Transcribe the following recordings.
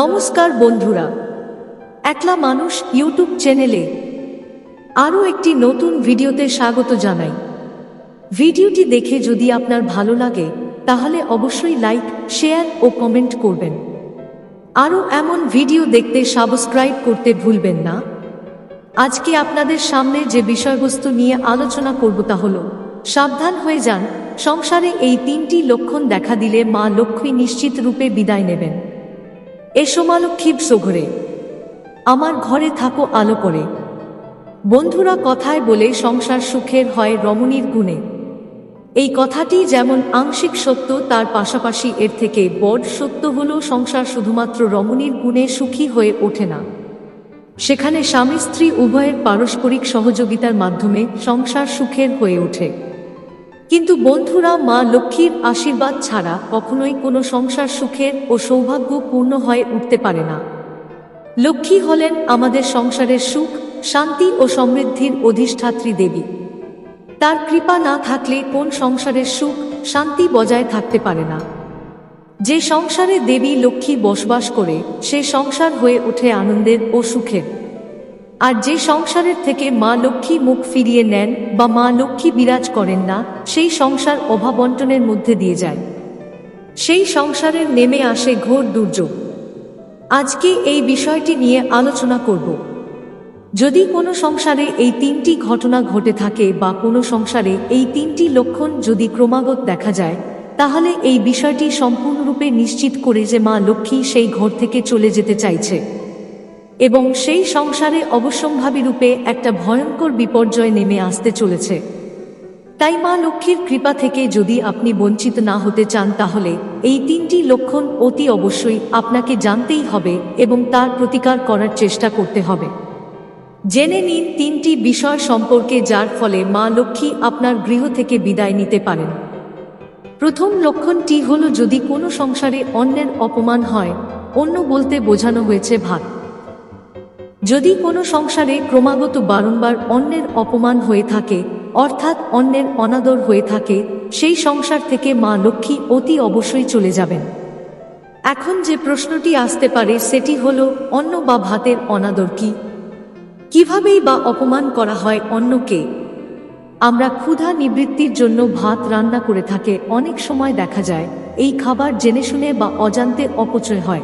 নমস্কার বন্ধুরা। একলা মানুষ ইউটিউব চ্যানেলে আরও একটি নতুন ভিডিওতে স্বাগত জানাই। ভিডিওটি দেখে যদি আপনার ভালো লাগে, তাহলে অবশ্যই লাইক, শেয়ার ও কমেন্ট করবেন। আরও এমন ভিডিও দেখতে সাবস্ক্রাইব করতে ভুলবেন না। আজকে আপনাদের সামনে যে বিষয়বস্তু নিয়ে আলোচনা করব তা হল, সাবধান হয়ে যান, সংসারে এই তিনটি লক্ষণ দেখা দিলে মা লক্ষ্মী নিশ্চিত রূপে বিদায় নেবেন। এসো মা লক্ষ্মী সোঘরে, আমার ঘরে থাকো আলো করে। বন্ধুরা কথায় বলে সংসার সুখের হয় রমণীর গুণে। এই কথাটি যেমন আংশিক সত্য, তার পাশাপাশি এর থেকে বড় সত্য হল সংসার শুধুমাত্র রমণীর গুণে সুখী হয়ে ওঠে না। সেখানে স্বামী স্ত্রী উভয়ের পারস্পরিক সহযোগিতার মাধ্যমে সংসার সুখের হয়ে ওঠে। কিন্তু বন্ধুরা, মা লক্ষ্মীর আশীর্বাদ ছাড়া কখনোই কোনো সংসার সুখের ও সৌভাগ্যপূর্ণ হয়ে উঠতে পারে না। লক্ষ্মী হলেন আমাদের সংসারের সুখ, শান্তি ও সমৃদ্ধির অধিষ্ঠাত্রী দেবী। তার কৃপা না থাকলে কোন সংসারের সুখ, শান্তি বজায় থাকতে পারে না। যে সংসারে দেবী লক্ষ্মী বসবাস করে, সে সংসার হয়ে ওঠে আনন্দের ও সুখের। আর যে সংসারের থেকে মা লক্ষ্মী মুখ ফিরিয়ে নেন বা মা লক্ষ্মী বিরাজ করেন না, সেই সংসার অভাবন্টনের মধ্যে দিয়ে যায়। সেই সংসারের নেমে আসে ঘোর দুর্যোগ। আজকে এই বিষয়টি নিয়ে আলোচনা করব। যদি কোনো সংসারে এই তিনটি ঘটনা ঘটে থাকে বা কোনো সংসারে এই তিনটি লক্ষণ যদি ক্রমাগত দেখা যায়, তাহলে এই বিষয়টি সম্পূর্ণরূপে নিশ্চিত করে যে মা লক্ষ্মী সেই ঘর থেকে চলে যেতে চাইছে। এবং সেই সংসারে অবশ্যম্ভাবী রূপে একটা ভয়ঙ্কর বিপর্যয় নেমে আসতে চলেছে। তাই মা লক্ষ্মীর কৃপা থেকে যদি আপনি বঞ্চিত না হতে চান তাহলে এই তিনটি লক্ষণ অতি অবশ্যই আপনাকে জানতেই হবে এবং তার প্রতিকার করার চেষ্টা করতে হবে। জেনে নিন তিনটি বিষয় সম্পর্কে যার ফলে মা লক্ষ্মী আপনার গৃহ থেকে বিদায় নিতে পারেন। প্রথম লক্ষণটি হল যদি কোনো সংসারে অন্যের অপমান হয়, অন্য বলতে বোঝানো হয়েছে ভাত। যদি কোনো সংসারে ক্রমাগত বারংবার অন্যের অপমান হয়ে থাকে, অর্থাৎ অন্যের অনাদর হয়ে থাকে, সেই সংসার থেকে মা লক্ষ্মী অতি অবশ্যই চলে যাবেন। এখন যে প্রশ্নটি আসতে পারে সেটি হল, অন্ন বা ভাতের অনাদর কি? কিভাবেই বা অপমান করা হয় অন্যকে? আমরা ক্ষুধা নিবৃত্তির জন্য ভাত রান্না করে থাকে, অনেক সময় দেখা যায়, এই খাবার জেনে শুনে বা অজান্তে অপচয় হয়।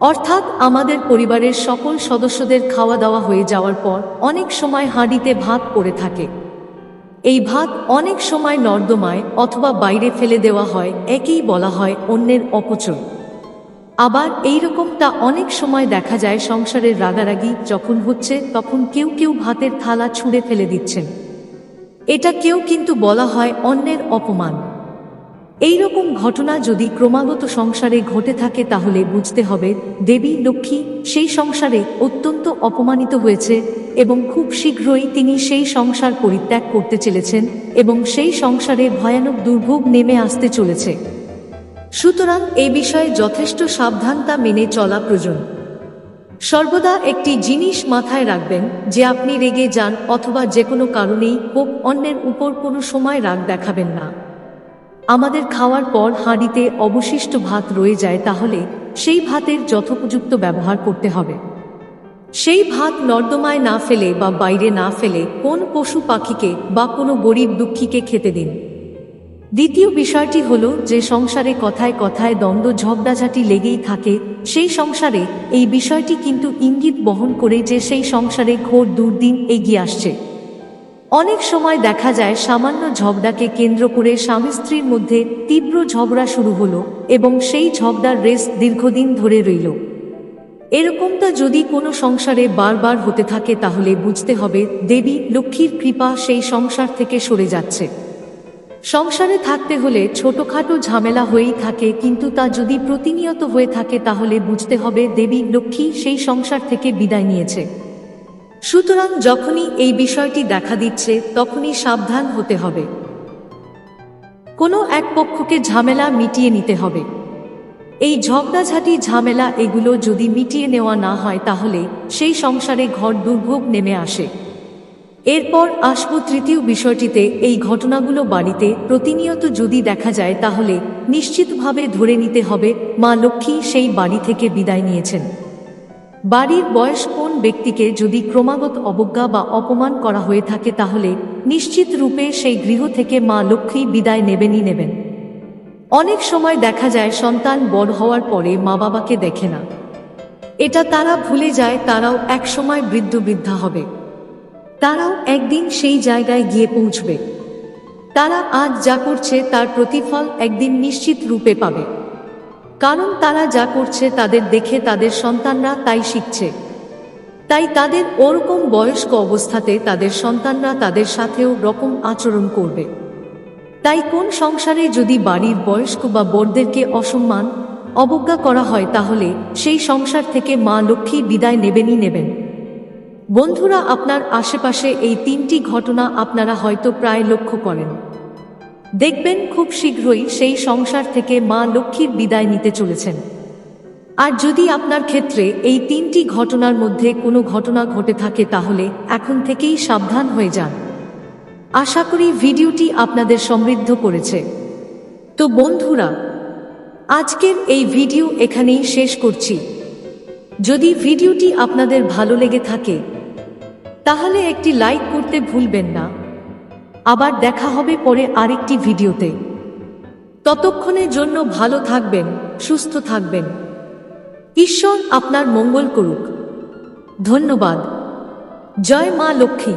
অর্থাৎ আমাদের পরিবারের সকল সদস্যদের খাওয়া দাওয়া হয়ে যাওয়ার পর অনেক সময় হাঁড়িতে ভাত পড়ে থাকে। এই ভাত অনেক সময় নর্দমায় অথবা বাইরে ফেলে দেওয়া হয়, একেই বলা হয় অন্যের অপচয়। আবার এই রকমটা অনেক সময় দেখা যায় সংসারের রাগারাগি যখন হচ্ছে তখন কেউ কেউ ভাতের থালা ছুঁড়ে ফেলে দিচ্ছেন। এটা কেউ কিন্তু বলা হয় অন্যের অপমান। এই রকম ঘটনা যদি ক্রমাগত সংসারে ঘটে থাকে, তাহলে বুঝতে হবে দেবী লক্ষ্মী সেই সংসারে অত্যন্ত অপমানিত হয়েছে এবং খুব শীঘ্রই তিনি সেই সংসার পরিত্যাগ করতে চলেছেন এবং সেই সংসারে ভয়ানক দুর্ভোগ নেমে আসতে চলেছে। সুতরাং এ বিষয়ে যথেষ্ট সাবধানতা মেনে চলা প্রয়োজন। সর্বদা একটি জিনিস মাথায় রাখবেন যে আপনি রেগে যান অথবা যে কোনো কারণেই হোক, অন্যের উপর কোনো সময় রাগ দেখাবেন না। আমাদের খাওয়ার পর হাঁড়িতে অবশিষ্ট ভাত রয়ে যায় তাহলে সেই ভাতের যথোপযুক্ত ব্যবহার করতে হবে। সেই ভাত নর্দমায় না ফেলে বা বাইরে না ফেলে কোন পশু পাখিকে বা কোনো গরিব দুঃখীকে খেতে দিন। দ্বিতীয় বিষয়টি হল যে সংসারে কথায় কথায় দ্বন্দ্ব ঝগড়াঝাটি লেগেই থাকে, সেই সংসারে এই বিষয়টি কিন্তু ইঙ্গিত বহন করে যে সেই সংসারে ঘোর দুর্দিন এগিয়ে আসছে। অনেক সময় দেখা যায় সামান্য ঝগড়াকে কেন্দ্র করে স্বামী স্ত্রীর মধ্যে তীব্র ঝগড়া শুরু হলো এবং সেই ঝগড়ার রেস দীর্ঘদিন ধরে রইল। এরকমটা যদি কোনো সংসারে বারবার হতে থাকে তাহলে বুঝতে হবে দেবী লক্ষ্মীর কৃপা সেই সংসার থেকে সরে যাচ্ছে। সংসারে থাকতে হলে ছোটখাটো ঝামেলা হয়েই থাকে কিন্তু তা যদি প্রতিনিয়ত হয়ে থাকে তাহলে বুঝতে হবে দেবী লক্ষ্মী সেই সংসার থেকে বিদায় নিয়েছে। সুতরাং যখনই এই বিষয়টি দেখা দিচ্ছে, তখনই সাবধান হতে হবে। কোনো এক পক্ষকে ঝামেলা মিটিয়ে নিতে হবে। এই ঝগড়াঝাটি ঝামেলা এগুলো যদি মিটিয়ে নেওয়া না হয়, তাহলে সেই সংসারে ঘর দুর্ভোগ নেমে আসে। এরপর আসব তৃতীয় বিষয়টিতে, এই ঘটনাগুলো বাড়িতে প্রতিনিয়ত যদি দেখা যায়, তাহলে নিশ্চিতভাবে ধরে নিতে হবে, মা লক্ষ্মী সেই বাড়ি থেকে বিদায় নিয়েছেন। বাড়ির বয়স কোন ব্যক্তিকে যদি ক্রমাগত অবজ্ঞা বা অপমান করা হয়ে থাকে তাহলে নিশ্চিত রূপে সেই গৃহ থেকে মা লক্ষ্মী বিদায় নেবেনই নেবেন। অনেক সময় দেখা যায় সন্তান বড় হওয়ার পরে মা বাবাকে দেখে না। এটা তারা ভুলে যায়, তারাও একসময় বৃদ্ধ বৃদ্ধা হবে। তারাও একদিন সেই জায়গায় গিয়ে পৌঁছবে। তারা আজ যা করছে তার প্রতিফল একদিন নিশ্চিত রূপে পাবে। কারণ তারা যা করছে তাদের দেখে তাদের সন্তানরা তাই শিখছে। তাই তাদের ওরকম বয়স্ক অবস্থাতে তাদের সন্তানরা তাদের সাথেও রকম আচরণ করবে। তাই কোন সংসারে যদি বাড়ির বয়স্ক বা বড়দেরকে অসম্মান, অবজ্ঞা করা হয় তাহলে সেই সংসার থেকে মা লক্ষ্মী বিদায় নেবেনই নেবেন। বন্ধুরা, আপনার আশেপাশে এই তিনটি ঘটনা আপনারা হয়তো প্রায় লক্ষ্য করেন। দেখবেন খুব শীঘ্রই সেই সংসার থেকে মা লক্ষ্মীর বিদায় নিতে চলেছেন। আর যদি আপনার ক্ষেত্রে এই তিনটি ঘটনার মধ্যে কোনো ঘটনা ঘটে থাকে তাহলে এখন থেকেই সাবধান হয়ে যান। আশা করি ভিডিওটি আপনাদের সমৃদ্ধ করেছে। তো বন্ধুরা, আজকের এই ভিডিও এখানেই শেষ করছি। যদি ভিডিওটি আপনাদের ভালো লেগে থাকে, তাহলে একটি লাইক করতে ভুলবেন না। আবার দেখা হবে পরে আরেকটি ভিডিওতে। ততক্ষণের জন্য ভালো থাকবেন, সুস্থ থাকবেন। ঈশ্বর আপনার মঙ্গল করুক। ধন্যবাদ। জয় মা লক্ষ্মী।